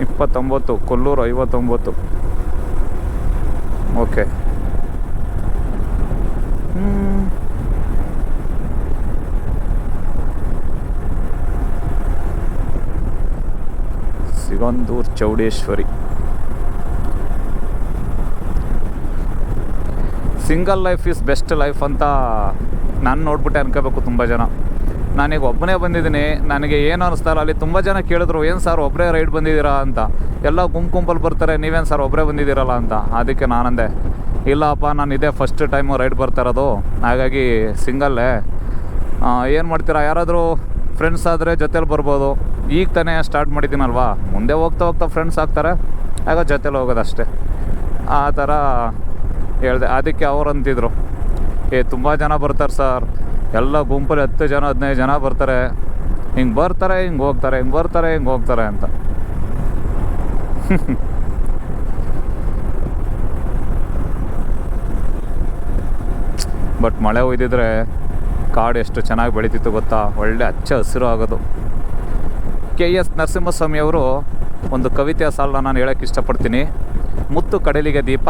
ಇಪ್ಪತ್ತೊಂಬತ್ತು, ಕೊಲ್ಲೂರು ಐವತ್ತೊಂಬತ್ತು. Okay. Hmm. Sigandur Chowdeshwari. Single life is best life ಅಂತ ನಾನು ನೋಡ್ಬಿಟ್ಟೆ ಅನ್ಕೋಬೇಕು ತುಂಬ ಜನ. ನಾನೀಗ ಒಬ್ಬನೇ ಬಂದಿದ್ದೀನಿ, ನನಗೆ ಏನು ಅನಿಸ್ತಾರೋ ಅಲ್ಲಿ ತುಂಬ ಜನ ಕೇಳಿದ್ರು, ಏನು ಸರ್ ಒಬ್ಬರೇ ರೈಡ್ ಬಂದಿದ್ದೀರಾ? ಅಂತ. ಎಲ್ಲ ಗುಂಪು ಗುಂಪಲ್ಲಿ ಬರ್ತಾರೆ, ನೀವೇನು ಸರ್ ಒಬ್ಬರೇ ಬಂದಿದ್ದೀರಲ್ಲ? ಅಂತ. ಅದಕ್ಕೆ ನಾನಂದೆ, ಇಲ್ಲಪ್ಪ, ನಾನು ಇದೇ ಫಸ್ಟ್ ಟೈಮು ರೈಡ್ ಬರ್ತಾ ಇರೋದು. ಹಾಗಾಗಿ ಸಿಂಗಲ್ಲೇ ಏನು ಮಾಡ್ತೀರಾ? ಯಾರಾದರೂ ಫ್ರೆಂಡ್ಸ್ ಆದರೆ ಜೊತೇಲಿ ಬರ್ಬೋದು. ಈಗ ತಾನೇ ಸ್ಟಾರ್ಟ್ ಮಾಡಿದ್ದೀನಲ್ವಾ? ಮುಂದೆ ಹೋಗ್ತಾ ಹೋಗ್ತಾ ಫ್ರೆಂಡ್ಸ್ ಆಗ್ತಾರೆ, ಆಗ ಜೊತೆಲಿ ಹೋಗೋದಷ್ಟೇ. ಆ ಥರ ಹೇಳಿದೆ, ಅದಕ್ಕೆ ಅವ್ರು ಅಂತಿದ್ರು. ಏ, ತುಂಬ ಜನ ಬರ್ತಾರೆ ಸರ್ ಎಲ್ಲ ಗುಂಪಲ್ಲಿ ಹತ್ತು ಜನ, ಹದಿನೈದು ಜನ ಬರ್ತಾರೆ. ಹಿಂಗೆ ಬರ್ತಾರೆ, ಹಿಂಗೆ ಹೋಗ್ತಾರೆ, ಹಿಂಗೆ ಬರ್ತಾರೆ, ಹಿಂಗೆ ಹೋಗ್ತಾರೆ ಅಂತ. [LAUGHS] ಬಟ್ ಮಳೆ ಒಯ್ದಿದ್ರೆ ಕಾಡು ಎಷ್ಟು ಚೆನ್ನಾಗಿ ಬೆಳೀತಿತ್ತು ಗೊತ್ತಾ? ಒಳ್ಳೆ ಹಚ್ಚ ಹಸಿರು ಆಗೋದು. ಕೆ ಎಸ್ ನರಸಿಂಹಸ್ವಾಮಿಯವರು ಒಂದು ಕವಿತೆಯ ಸಾಲನ್ನ ನಾನು ಹೇಳೋಕ್ಕೆ ಇಷ್ಟಪಡ್ತೀನಿ. ಮುತ್ತು ಕಡಲಿಗೆ ದೀಪ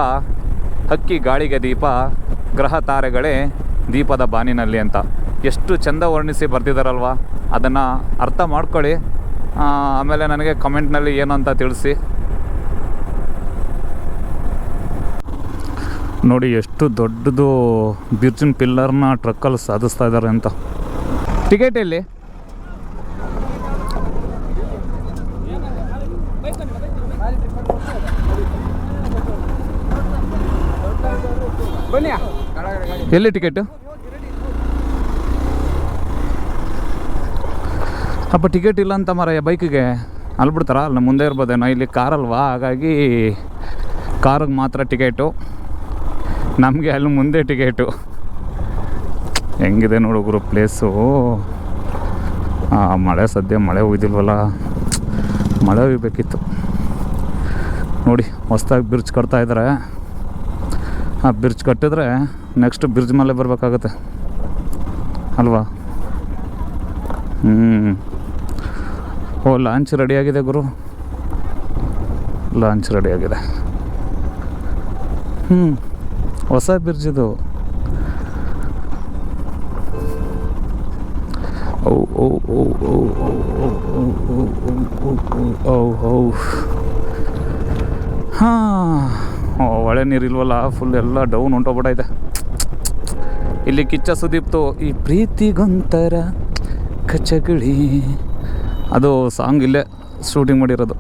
ಹಕ್ಕಿ ಗಾಳಿಗೆ ದೀಪ ಗ್ರಹ ತಾರೆಗಳೇ ದೀಪದ ಬಾನಿನಲ್ಲಿ ಅಂತ. ಎಷ್ಟು ಚಂದ ವರ್ಣಿಸಿ ಬರ್ತಿದ್ದಾರಲ್ವ ಅದನ್ನು ಅರ್ಥ ಮಾಡ್ಕೊಳ್ಳಿ. ಆಮೇಲೆ ನನಗೆ ಕಮೆಂಟ್ನಲ್ಲಿ ಏನು ಅಂತ ತಿಳಿಸಿ. ನೋಡಿ ಎಷ್ಟು ದೊಡ್ಡದು ಬಿರ್ಜಿನ್ ಪಿಲ್ಲರ್ನ ಟ್ರಕ್ಕಲ್ಲಿ ಸಾಧಿಸ್ತಾ ಇದ್ದಾರೆ ಅಂತ. ಟಿಕೆಟ್ ಎಲ್ಲಿ? ಎಲ್ಲಿ ಟಿಕೆಟ್? ಅಪ್ಪ, ಟಿಕೆಟ್ ಇಲ್ಲ ಅಂತ ಮರ ಬೈಕಿಗೆ ಅಲ್ಲಿ ಬಿಡ್ತಾರ ಅಲ್ಲಿ ಮುಂದೆ ಇರ್ಬೋದೇನೋ, ಇಲ್ಲಿ ಕಾರಲ್ವಾ? ಹಾಗಾಗಿ ಕಾರಿಗೆ ಮಾತ್ರ ಟಿಕೆಟು. ನಮಗೆ ಅಲ್ಲಿ ಮುಂದೆ ಟಿಕೆಟು. ಹೆಂಗಿದೆ ನೋಡು ಗುರು, ಪ್ಲೇಸು. ಮಳೆ ಸದ್ಯ ಮಳೆ ಹೋಗಿದಿಲ್ವಲ್ಲ ಮಳೆ ಹೋಗ್ಬೇಕಿತ್ತು ನೋಡಿ, ಹೊಸ್ದಾಗಿ ಬಿರ್ಚ್ ಕಟ್ತಾ ಇದ್ದಾರೆ ಆ ಬ್ರಿಡ್ಜ್ ಕಟ್ಟಿದ್ರೆ ನೆಕ್ಸ್ಟ್ ಬ್ರಿಡ್ಜ್ ಮೇಲೆ ಬರಬೇಕಾಗತ್ತೆ ಅಲ್ವಾ ಹ್ಞೂ ಓ ಲಾಂಚ್ ರೆಡಿಯಾಗಿದೆ ಗುರು ಲಾಂಚ್ ರೆಡಿಯಾಗಿದೆ ಹ್ಞೂ ಹೊಸ ಬ್ರಿಡ್ಜ್ ಇದು ಓ ಓ ಓ ಓ ಓ ಓ ಓ ಓ ಓ ಓ ಓ ಹಾಂ ಒಳ್ಳೆ ನೀರಿಲ್ವಲ್ಲ? ಫುಲ್ ಎಲ್ಲ ಡೌನ್ ಹೊಂಟೋಗ್ಬಿಟ್ಟೈತೆ ಇಲ್ಲಿ ಕಿಚ್ಚ ಸುದೀಪ್ತು ಈ ಪ್ರೀತಿಗೊಂತರ ಕಚಗಳಿ. ಅದು ಸಾಂಗ್ ಇಲ್ಲೇ ಶೂಟಿಂಗ್ ಮಾಡಿರೋದು.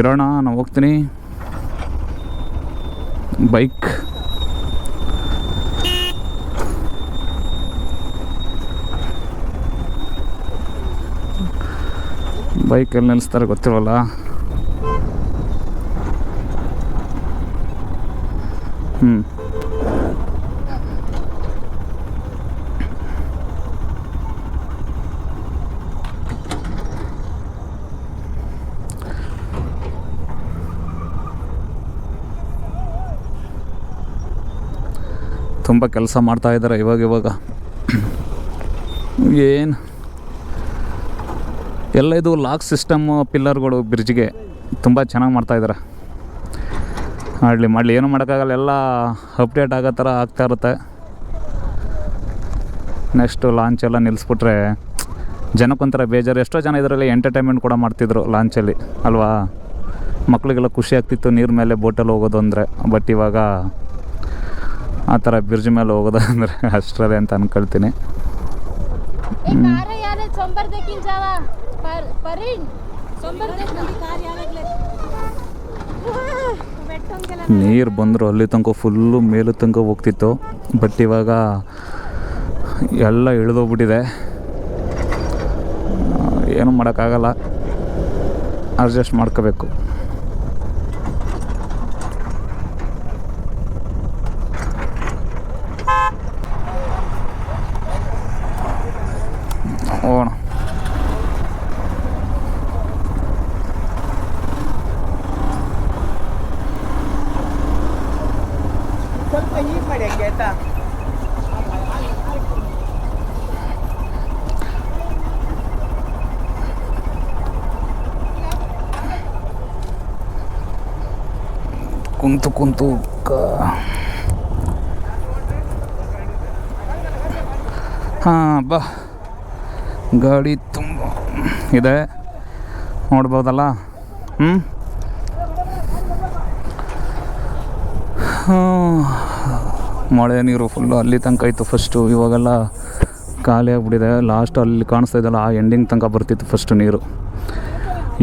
ಇರೋಣ ನಾನು ಹೋಗ್ತೀನಿ. ಬೈಕ್ ಬೈಕ್ ಎಲ್ಲಿ ನಿಲ್ಲಿಸ್ತಾರೆ ಗೊತ್ತಿರಲ್ಲ? ತುಂಬ ಕೆಲಸ ಮಾಡ್ತಾ ಇದ್ದಾರೆ ಇವಾಗ ಇವಾಗ. ಏನು? ಎಲ್ಲ ಇದು ಲಾಕ್ ಸಿಸ್ಟಮ್ ಪಿಲ್ಲರ್ಗಳು ಬ್ರಿಡ್ಜ್ಗೆ ತುಂಬ ಚೆನ್ನಾಗಿ ಮಾಡ್ತಾಯಿದ್ದಾರೆ ಮಾಡಲಿ ಮಾಡಲಿ. ಏನು ಮಾಡೋಕ್ಕಾಗಲ್ಲ. ಎಲ್ಲ ಅಪ್ಡೇಟ್ ಆಗೋ ಥರ ಆಗ್ತಾ ಇರುತ್ತೆ. ನೆಕ್ಸ್ಟು ಲಾಂಚ್ ಎಲ್ಲ ನಿಲ್ಲಿಸ್ಬಿಟ್ರೆ ಜನಕ್ಕೊಂಥರ ಬೇಜಾರು. ಎಷ್ಟೋ ಜನ ಇದರಲ್ಲಿ ಎಂಟರ್ಟೈನ್ಮೆಂಟ್ ಕೂಡ ಮಾಡ್ತಿದ್ರು ಲಾಂಚಲ್ಲಿ ಅಲ್ವಾ? ಮಕ್ಕಳಿಗೆಲ್ಲ ಖುಷಿ ಆಗ್ತಿತ್ತು ನೀರು ಮೇಲೆ ಬೋಟಲ್ಲಿ ಹೋಗೋದು ಅಂದರೆ. ಬಟ್ ಇವಾಗ ಆ ಥರ ಬ್ರಿಡ್ಜ್ ಮೇಲೆ ಹೋಗೋದು ಅಂದರೆ ಅಷ್ಟರಲ್ಲೇ ಅಂತ ಅಂದ್ಕೊಳ್ತೀನಿ ನೀರು ಬಂದರೂ ಅಲ್ಲಿ ತನಕ ಫುಲ್ಲು ಮೇಲು ತನಕ ಹೋಗ್ತಿತ್ತು. ಬಟ್ ಇವಾಗ ಎಲ್ಲ ಇಳಿದೋಗ್ಬಿಟ್ಟಿದೆ. ಏನೂ ಮಾಡೋಕ್ಕಾಗಲ್ಲ. ಅಡ್ಜಸ್ಟ್ ಮಾಡ್ಕೋಬೇಕು. ಕುಂತು ಹಾಂ, ಬಾ. ಗಾಡಿ ತುಂಬ ಇದೆ. ನೋಡ್ಬೋದಲ್ಲ? ಹ್ಞೂ ಮಳೆ ನೀರು ಫುಲ್ಲು ಅಲ್ಲಿ ತನಕ ಇತ್ತು ಫಸ್ಟು ಇವಾಗೆಲ್ಲ ಖಾಲಿ ಆಗಿಬಿಟ್ಟಿದೆ. ಲಾಸ್ಟ್ ಅಲ್ಲಿ ಕಾಣಿಸ್ತಾ ಇದೆಯಲ್ಲ, ಆ ಎಂಡಿಂಗ್ ತನಕ ಬರ್ತಿತ್ತು ಫಸ್ಟ್ ನೀರು.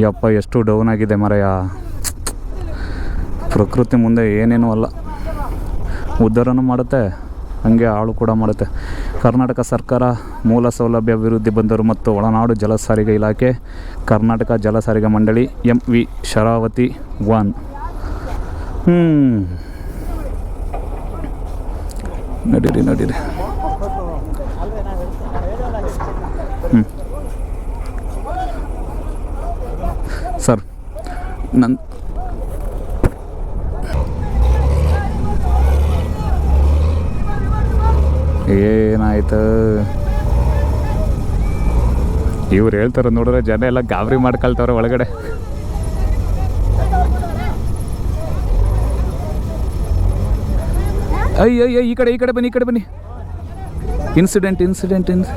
ಯಪ್ಪ, ಎಷ್ಟು ಡೌನ್ ಆಗಿದೆ ಮರೆಯ? ಪ್ರಕೃತಿ ಮುಂದೆ ಏನೇನೂ ಅಲ್ಲ. ಉದ್ಧಾರನೂ ಮಾಡುತ್ತೆ, ಹಾಗೆ ಹಾಳು ಕೂಡ ಮಾಡುತ್ತೆ. ಕರ್ನಾಟಕ ಸರ್ಕಾರ ಮೂಲ ಸೌಲಭ್ಯ ಅಭಿವೃದ್ಧಿ ಬಂದರು ಮತ್ತು ಒಳನಾಡು ಜಲ ಸಾರಿಗೆ ಇಲಾಖೆ, ಕರ್ನಾಟಕ ಜಲ ಸಾರಿಗೆ ಮಂಡಳಿ, ಎಂ ವಿ ಶರಾವತಿ ಒನ್. ನಡೀರಿ ನಡೀರಿ. ಸರ್ ನನ್ನ ಏನಾಯ್ತು? ಇವ್ರು ಹೇಳ್ತಾರೆ ನೋಡಿದ್ರೆ ಜನ ಎಲ್ಲ ಗಾಬರಿ ಮಾಡ್ಕೊಳ್ತವ್ರೆ ಒಳಗಡೆ. ಅಯ್ಯ ಅಯ್ಯ ಈ ಕಡೆ ಈ ಕಡೆ ಬನ್ನಿ, ಈ ಕಡೆ ಬನ್ನಿ. ಇನ್ಸಿಡೆಂಟ್ ಇನ್ಸಿಡೆಂಟ್ ಇನ್ಸ್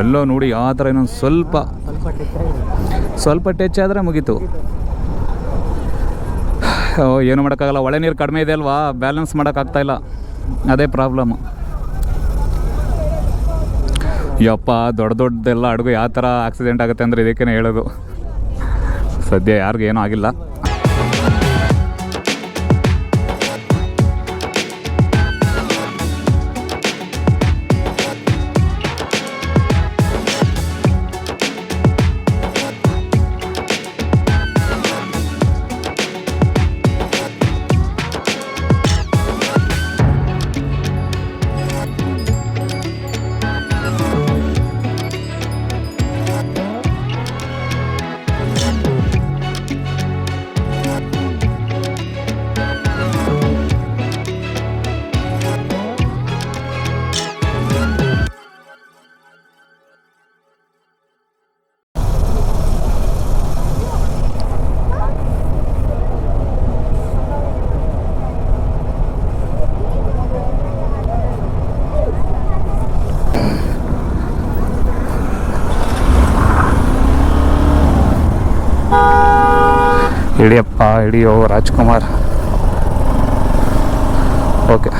ಎಲ್ಲೋ ನೋಡಿ ಯಾವ ಥರ ಇನ್ನೊಂದು ಸ್ವಲ್ಪ ಸ್ವಲ್ಪ ಟಚ್ ಆದರೆ ಮುಗೀತು. ಏನು ಮಾಡೋಕ್ಕಾಗಲ್ಲ. ಒಳೆ ನೀರು ಕಡಿಮೆ ಇದೆ ಅಲ್ವಾ? ಬ್ಯಾಲೆನ್ಸ್ ಮಾಡೋಕ್ಕಾಗ್ತಾ ಇಲ್ಲ. ಅದೇ ಪ್ರಾಬ್ಲಮ್ ಯಪ್ಪ, ದೊಡ್ಡ ದೊಡ್ಡದೆಲ್ಲ ಅಡುಗೆ ಯಾವ ಥರ ಆಕ್ಸಿಡೆಂಟ್ ಆಗುತ್ತೆ ಅಂದರೆ ಇದಕ್ಕೇ ಹೇಳೋದು. ಸದ್ಯ ಯಾರಿಗೂ ಏನೂ ಆಗಿಲ್ಲ. ಹಿಡಿಯಪ್ಪ, ಹಿಡಿಯೋ ರಾಜ್ಕುಮಾರ್. ಓಕೆ.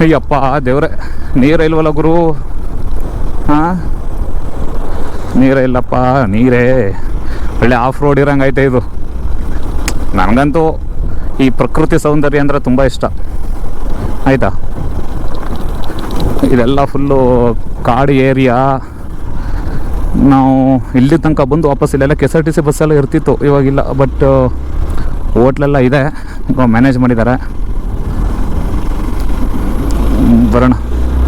ಅಯ್ಯಪ್ಪ, ದೇವ್ರೆ, ನೀರೇ ಇಲ್ವಲ್ಲ ಗುರು? ಹಾಂ? ನೀರೇ ಇಲ್ಲಪ್ಪ, ನೀರೇ. ಒಳ್ಳೆ ಆಫ್ ರೋಡ್ ಇರಂಗೈತೆ ಇದು. ನನಗಂತೂ ಈ ಪ್ರಕೃತಿ ಸೌಂದರ್ಯ ಅಂದರೆ ತುಂಬ ಇಷ್ಟ. ಆಯಿತಾ? ಇದೆಲ್ಲ ಫುಲ್ಲು ಕಾಡು ಏರಿಯಾ ನಾವು ಇಲ್ಲಿ ತನಕ ಬಂದು ವಾಪಸ್ ಇಲ್ಲೆಲ್ಲ K S R T C ಬಸ್ಸೆಲ್ಲ ಇರ್ತಿತ್ತು ಇವಾಗಿಲ್ಲ ಬಟ್ ಹೋಟ್ಲೆಲ್ಲ ಇದೆ. ಮ್ಯಾನೇಜ್ ಮಾಡಿದ್ದಾರೆ. ಬರೋಣ.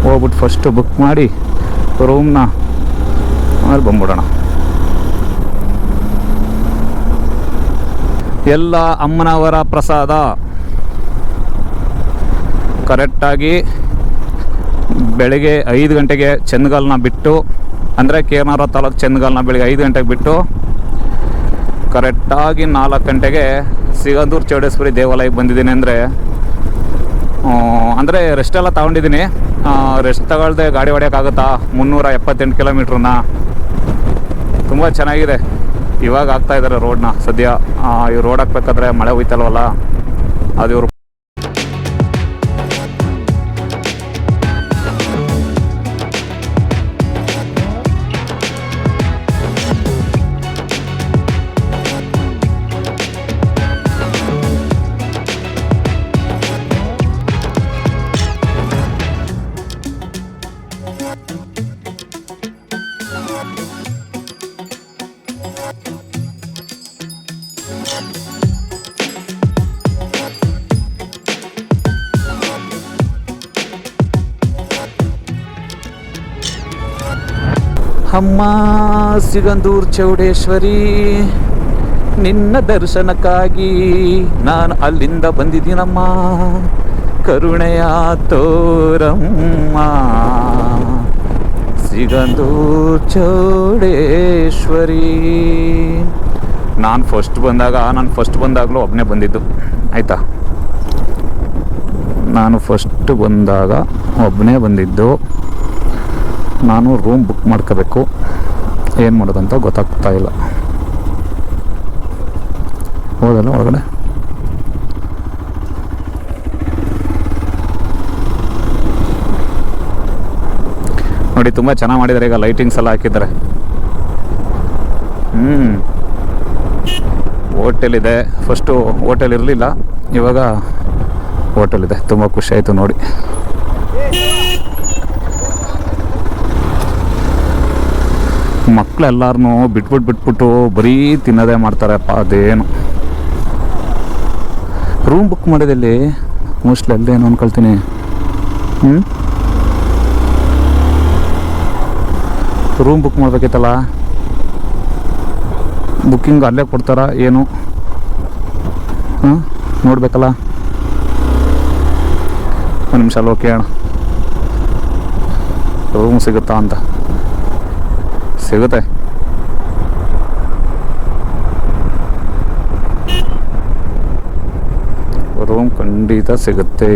ಹೋಗ್ಬಿಟ್ಟು ಫಸ್ಟು ಬುಕ್ ಮಾಡಿ ರೂಮ್ನ ಆಮೇಲೆ ಬಂದ್ಬಿಡೋಣ. ಎಲ್ಲ ಅಮ್ಮನವರ ಪ್ರಸಾದ. ಕರೆಕ್ಟಾಗಿ ಬೆಳಗ್ಗೆ ಐದು ಗಂಟೆಗೆ ಚಂದಗಲ್ನ ಬಿಟ್ಟು, ಅಂದರೆ ಕೇರ್ನಾರ ತಾಲೂಕು ಚಂದಗಲ್ನ ಬೆಳಗ್ಗೆ ಐದು ಗಂಟೆಗೆ ಬಿಟ್ಟು ಕರೆಕ್ಟಾಗಿ ನಾಲ್ಕು ಗಂಟೆಗೆ ಸಿಗಂದೂರು ಚೌಡೇಶ್ವರಿ ದೇವಾಲಯಕ್ಕೆ ಬಂದಿದ್ದೀನಿ ಅಂದರೆ ಅಂದರೆ ರೆಸ್ಟ್ ಎಲ್ಲ ತಗೊಂಡಿದ್ದೀನಿ. ರೆಸ್ಟ್ ತಗೊಳ್ದೆ ಗಾಡಿ ಹೊಡೆಯೋಕ್ಕಾಗುತ್ತಾ ಮುನ್ನೂರ ಎಪ್ಪತ್ತೆಂಟು ಕಿಲೋಮೀಟ್ರನ್ನ ತುಂಬ ಚೆನ್ನಾಗಿದೆ. ಇವಾಗ ಆಗ್ತಾ ಇದ್ದಾರೆ ರೋಡ್ನ. ಸದ್ಯ ಈ ರೋಡ್ ಹಾಕ್ಬೇಕಾದ್ರೆ ಮಳೆ ಹೋಯ್ತಲ್ವಲ್ಲ? ಅದು ಇವರು ಅಮ್ಮ ಸಿಗಂದೂರ್ ಚೌಡೇಶ್ವರಿ, ನಿನ್ನ ದರ್ಶನಕ್ಕಾಗಿ ನಾನು ಅಲ್ಲಿಂದ ಬಂದಿದ್ದೀನಮ್ಮ. ಕರುಣೆಯ ತೋರಮ್ಮ ಸಿಗಂದೂರ್ ಚೌಡೇಶ್ವರಿ. ನಾನು ಫಸ್ಟ್ ಬಂದಾಗ, ನಾನು ಫಸ್ಟ್ ಬಂದಾಗಲೂ ಒಬ್ಬನೇ ಬಂದಿದ್ದು. ಆಯಿತಾ? ನಾನು ಫಸ್ಟ್ ಬಂದಾಗ ಒಬ್ಬನೇ ಬಂದಿದ್ದು. ನಾನು ರೂಮ್ ಬುಕ್ ಮಾಡ್ಕೋಬೇಕು. ಏನು ಮಾಡೋದಂತ ಗೊತ್ತಾಗ್ತಾ ಇಲ್ಲ. ಹೋದಲ್ಲ ಒಳಗಡೆ? ನೋಡಿ, ತುಂಬ ಚೆನ್ನಾಗಿ ಮಾಡಿದ್ದಾರೆ. ಈಗ ಲೈಟಿಂಗ್ಸ್ ಎಲ್ಲ ಹಾಕಿದ್ದಾರೆ. ಹ್ಞೂ ಹೋಟೆಲ್ ಇದೆ. ಫಸ್ಟು ಹೋಟೆಲ್ ಇರಲಿಲ್ಲ. ಇವಾಗ ಹೋಟೆಲ್ ಇದೆ. ತುಂಬ ಖುಷಿ ಆಯಿತು ನೋಡಿ. ಮಕ್ಕಳೆಲ್ಲರನ್ನೂ ಬಿಟ್ಬಿಟ್ಟು ಬಿಟ್ಬಿಟ್ಟು ಬರೀ ತಿನ್ನೋದೇ ಮಾಡ್ತಾರಪ್ಪ ಅದೇನು. ರೂಮ್ ಬುಕ್ ಮಾಡಿದಲ್ಲಿ ಮೋಸ್ಟ್ಲಿ ಅಲ್ಲದೆ ಏನು ಅನ್ಕೊಳ್ತೀನಿ. ಹ್ಞೂ ರೂಮ್ ಬುಕ್ ಮಾಡ್ಬೇಕಿತ್ತಲ್ಲ? ಬುಕ್ಕಿಂಗ್ ಅಲ್ಲೇ ಕೊಡ್ತಾರಾ, ಏನು? ಹಾಂ ನೋಡ್ಬೇಕಲ್ಲ? ಒಂದು ನಿಮಿಷ ಅಲ್ಲೋ ಕೇಳೋಣ. ರೂಮ್ ಸಿಗುತ್ತಾ ಅಂತ. ಸಿಗುತ್ತೆ. ರೂಮ್ ಖಂಡಿತ ಸಿಗುತ್ತೆ.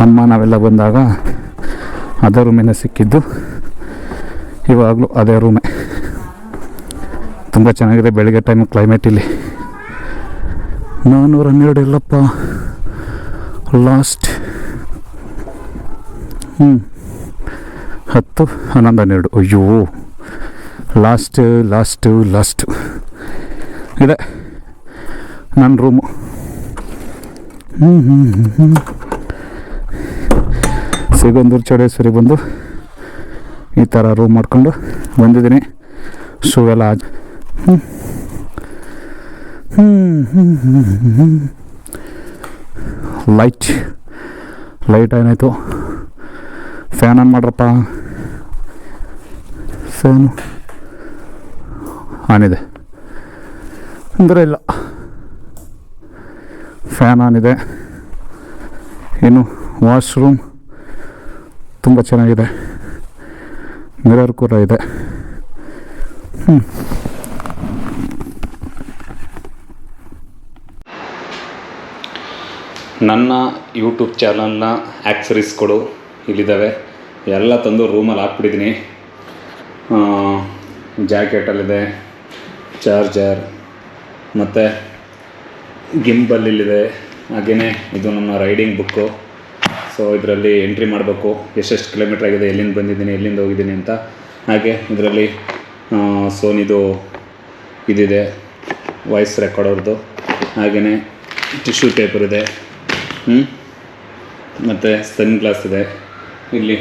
ತಮ್ಮ ನಾವೆಲ್ಲ ಬಂದಾಗ ಅದೇ ರೂಮಿನ ಸಿಕ್ಕಿದ್ದು ಇವಾಗಲೂ ಅದೇ ರೂಮೇ ತುಂಬ ಚೆನ್ನಾಗಿದೆ ಬೆಳಗ್ಗೆ ಟೈಮ್ ಕ್ಲೈಮೇಟ್ ಇಲ್ಲಿ. ನಾನ್ನೂರ ಹನ್ನೆರಡು ಇಲ್ಲಪ್ಪ. ಲಾಸ್ಟ್ ಹ್ಞೂ ಹತ್ತು, ಹನ್ನೊಂದು, ಹನ್ನೆರಡು. ಅಯ್ಯೋ. ಲಾಸ್ಟ್ ಲಾಸ್ಟು ಲಾಸ್ಟು ಇದೆ. ನನ್ನ ರೂಮು ಹ್ಞೂ ಹ್ಞೂ ಹ್ಞೂ ಹ್ಞೂ ಸಿಗಂದೂರು ಚೌಡೇಶ್ವರಿ ಬಂದು ಈ ಥರ ರೂಮ್ ಮಾಡ್ಕೊಂಡು ಬಂದಿದ್ದೀನಿ. ಶೂ ಎಲ್ಲ ಲೈಟ್ ಲೈಟ್ ಏನಾಯಿತು? ಫ್ಯಾನ್ ಆನ್ ಮಾಡ್ರಪ್ಪ. ಫ್ಯಾನು ಆನ್ ಇದೆ. ಅಂದರೆ ಇಲ್ಲ. ಫ್ಯಾನ್ ಆನ್ ಇದೆ. ಇನ್ನು ವಾಶ್ರೂಮ್ ತುಂಬ ಚೆನ್ನಾಗಿದೆ. ಮಿರರ್ ಕೂಡ ಇದೆ. ಹ್ಞೂ ನನ್ನ ಯೂಟ್ಯೂಬ್ ಚಾನಲ್ನ ಆ್ಯಕ್ಸರೀಸ್ಗಳು ಇಲ್ಲಿದ್ದಾವೆ. ಎಲ್ಲ ತಂದು ರೂಮಲ್ಲಿ ಹಾಕ್ಬಿಟ್ಟಿದ್ದೀನಿ ಜಾಕೆಟಲ್ಲಿದೆ ಚಾರ್ಜರ್ ಮತ್ತು ಗಿಂಬಲ್ ಹಾಗೆಯೇ ಇದು ನನ್ನ ರೈಡಿಂಗ್ ಬುಕ್ಕು ಸೊ ಇದರಲ್ಲಿ ಎಂಟ್ರಿ ಮಾಡಬೇಕು. ಎಷ್ಟೆಷ್ಟು ಕಿಲೋಮೀಟ್ರ್ ಆಗಿದೆ, ಎಲ್ಲಿಂದ ಬಂದಿದ್ದೀನಿ, ಎಲ್ಲಿಂದ ಹೋಗಿದ್ದೀನಿ ಅಂತ. ಹಾಗೆ ಇದರಲ್ಲಿ ಸೋನಿದು ಇದಿದೆ ವಾಯ್ಸ್ ರೆಕಾರ್ಡ್ ಅವ್ರದ್ದು ಹಾಗೆಯೇ ಟಿಶ್ಯೂ ಪೇಪರ್ ಇದೆ. ಹ್ಞೂ ಮತ್ತು ಸನ್ ಗ್ಲಾಸ್ ಇದೆ. ಇಲ್ಲಿ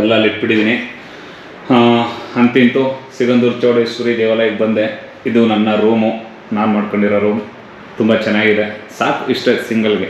ಎಲ್ಲ ಅಲ್ಲಿ ಇಟ್ಬಿಟ್ಟಿದ್ದೀನಿ ಅಂತಿಂತೂ ಸಿಗಂದೂರು ಚೌಡೇಶ್ವರಿ ದೇವಾಲಯಕ್ಕೆ ಬಂದೆ. ಇದು ನನ್ನ ರೂಮು ನಾನು ಮಾಡ್ಕೊಂಡಿರೋ ರೂಮ್ ತುಂಬ ಚೆನ್ನಾಗಿದೆ. ಸಾಕು ಇಷ್ಟೇ ಸಿಂಗಲ್ಗೆ